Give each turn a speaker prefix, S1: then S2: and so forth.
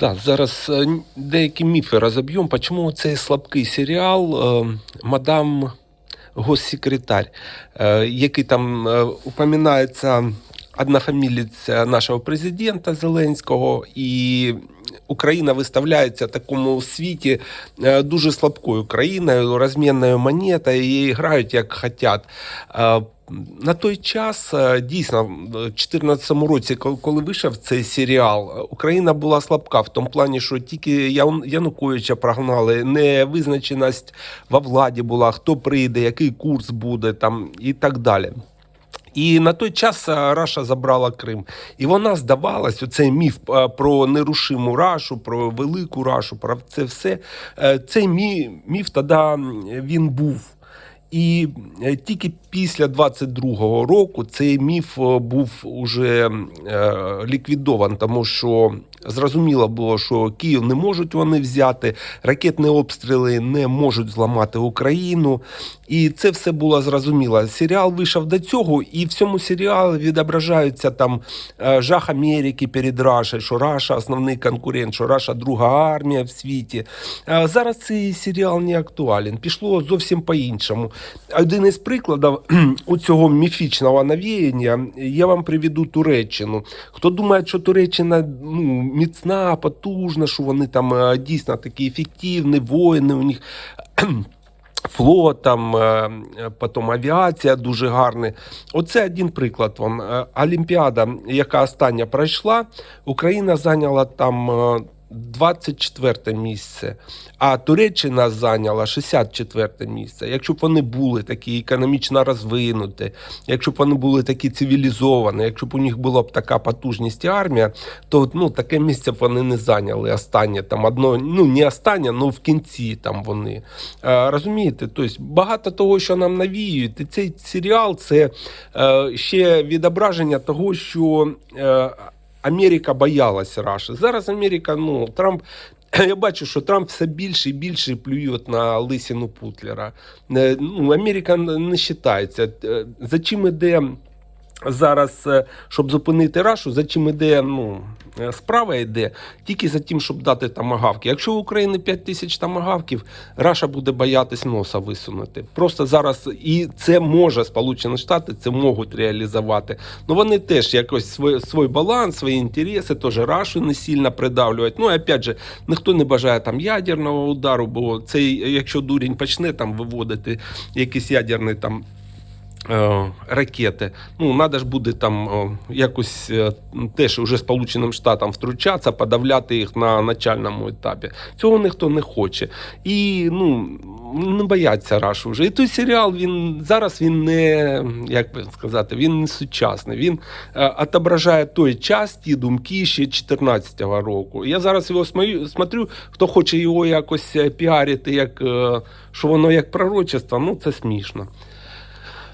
S1: Да, зараз е, деякі міфи розоб'ємо. Чому цей слабкий серіал е, Мадам Госсекретарь, е, який там упоминається однофамілець нашого президента Зеленського, і Україна виставляється в такому світі е, дуже слабкою країною, розмінною монетою, і грають як хотять. Е, на той час е, дійсно в 2014 році, коли- вийшов цей серіал, Україна була слабка в тому плані, що тільки Януковича прогнали, невизначеність во владі була, хто прийде, який курс буде там і так далі. І на той час е, Раша забрала Крим. І вона здавалась, оцей міф е, про нерушиму Рашу, про велику Рашу, про це все. е, Цей мі- міф тоді він був. І е, тільки після 22-го року цей міф е, був уже е, ліквідован, тому що зрозуміло було, що Київ не можуть вони взяти, ракетні обстріли не можуть зламати Україну. І це все було зрозуміло. Серіал вийшов до цього, і в цьому серіалі відображаються там жах Америки перед Рашею, що Раша основний конкурент, що Раша друга армія в світі. Зараз цей серіал не актуален. Пішло зовсім по-іншому. Один із прикладів у цього міфічного навіяння я вам приведу Туреччину. Хто думає, що Туреччина ну, міцна, потужна, що вони там е, дійсно такі ефективні, воїни у них. Флот, там, е, е, потім авіація дуже гарна. Оце один приклад вам. Олімпіада, яка остання пройшла, Україна зайняла там 24 місце, а Туреччина зайняла 64 місце. Якщо б вони були такі економічно розвинуті, якщо б вони були такі цивілізовані, якщо б у них була б така потужність і армія, то ну, таке місце б вони не зайняли останнє. Там одно, ну не останнє, але в кінці там вони. Е, розумієте, тобто багато того, що нам навіюють, і цей серіал це е, ще відображення того, що. Е, Америка боялась Раші. Зараз Америка, ну Трамп. Я бачу, що Трамп все більше і більше плює на лисину Путлера. Е, Ну, Америка не вважається. За чим іде зараз, е, щоб зупинити Рашу, за чим іде ну, е, справа йде, тільки за тим, щоб дати тамагавки. Якщо в Україні 5 тисяч тамагавків, Раша буде боятись носа висунути. Просто зараз і це може Сполучені Штати це можуть реалізувати. Ну вони теж якось свій, свій баланс, свої інтереси, теж Рашу не сильно придавлюють. Ну і опять же, ніхто не бажає там ядерного удару, бо цей, якщо дурень почне там виводити якийсь ядерний там. Е, Ракети, ну треба ж буде там е, якось е, теж уже Сполученим Штатам втручатися, подавляти їх на начальному етапі. Цього ніхто не хоче. І ну не бояться Рашу вже. І той серіал він зараз він не як би сказати, він не сучасний. Він отображає той час, ті думки ще 2014 року. Я зараз його смотрю, хто хоче його якось піарити, як що воно як пророчество, ну це смішно.